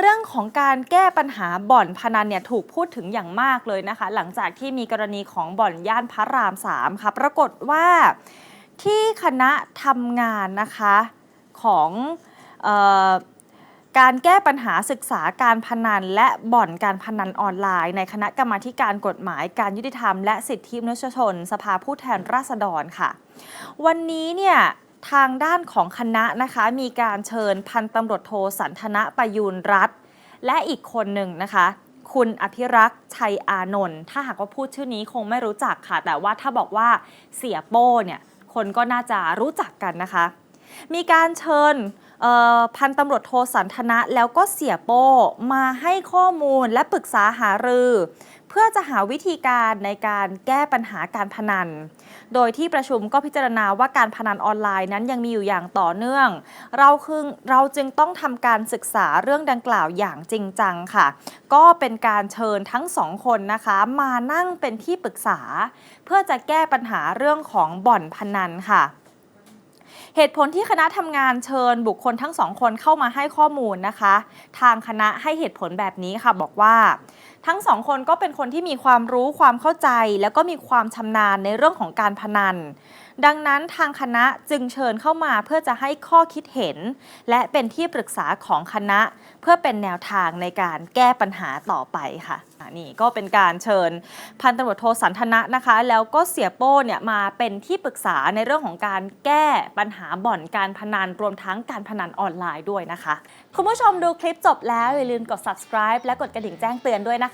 เรื่องของการแก้ปัญหาบ่อนพนันเนี่ยถูกพูดถึงอย่างมากเลยนะคะ หลังจากที่มีกรณีของบ่อนย่านพระราม3ค่ะปรากฏว่าที่คณะทำงานนะคะของออการแก้ปัญหาศึกษาการพนัน และบ่อนการพนันออนไลน์ ในคณะกรรมาธิการกฎหมายการยุติธรรมและสิทธิมนุษยชน สภาผู้แทนราษฎรค่ะ วันนี้เนี่ย ทางด้านของคณะนะคะ มีการเชิญพันตำรวจโทสันทนะประยูนรัฐ และอีกคนหนึ่งนะคะ คุณอภิรักษ์ชัยอานนท์ถ้าหากว่าพูดชื่อนี้คงไม่รู้จักค่ะ แต่ว่าถ้าบอกว่าเสียโป้เนี่ยคนก็น่าจะรู้จักกันนะคะ มีการเชิญพันตำรวจโทสันทนะแล้วก็เสียโป้มาให้ข้อมูลและปรึกษาหารือ เพื่อจะหาวิธีการในการแก้ปัญหาการพนัน โดยที่ประชุมก็พิจารณาว่าการพนันออนไลน์นั้นยังมีอยู่อย่างต่อเนื่อง เราคือเราจึงต้องทำการศึกษาเรื่องดังกล่าวอย่างจริงจังค่ะ ก็เป็นการเชิญทั้งสองคนนะคะ มานั่งเป็นที่ปรึกษา เพื่อจะแก้ปัญหาเรื่องของบ่อนพนันค่ะ เหตุผลที่คณะทำงานเชิญบุคคลทั้งสองคนเข้ามาให้ข้อมูลนะคะ ทางคณะให้เหตุผลแบบนี้ค่ะบอกว่า ทั้งสองคนก็เป็นคนที่มีความรู้ความเข้าใจ แล้วก็มีความชำนาญในเรื่องของการพนัน ดังนั้นทางคณะจึงเชิญเข้ามาเพื่อจะให้ข้อคิดเห็น และเป็นที่ปรึกษาของคณะ เพื่อเป็นแนวทางในการแก้ปัญหาต่อไปค่ะอะนี่ก็เป็นการเชิญพันตำรวจโทสันทนะนะคะ แล้วก็เสียโป้เนี่ยมาเป็นที่ปรึกษาในเรื่องของการแก้ปัญหาบ่อนการพนันรวมทั้งการพนันออนไลน์ด้วยนะคะ คุณผู้ชมดูคลิปจบแล้วอย่าลืมกด subscribe และกดกระดิ่งแจ้งเตือนด้วยนะคะ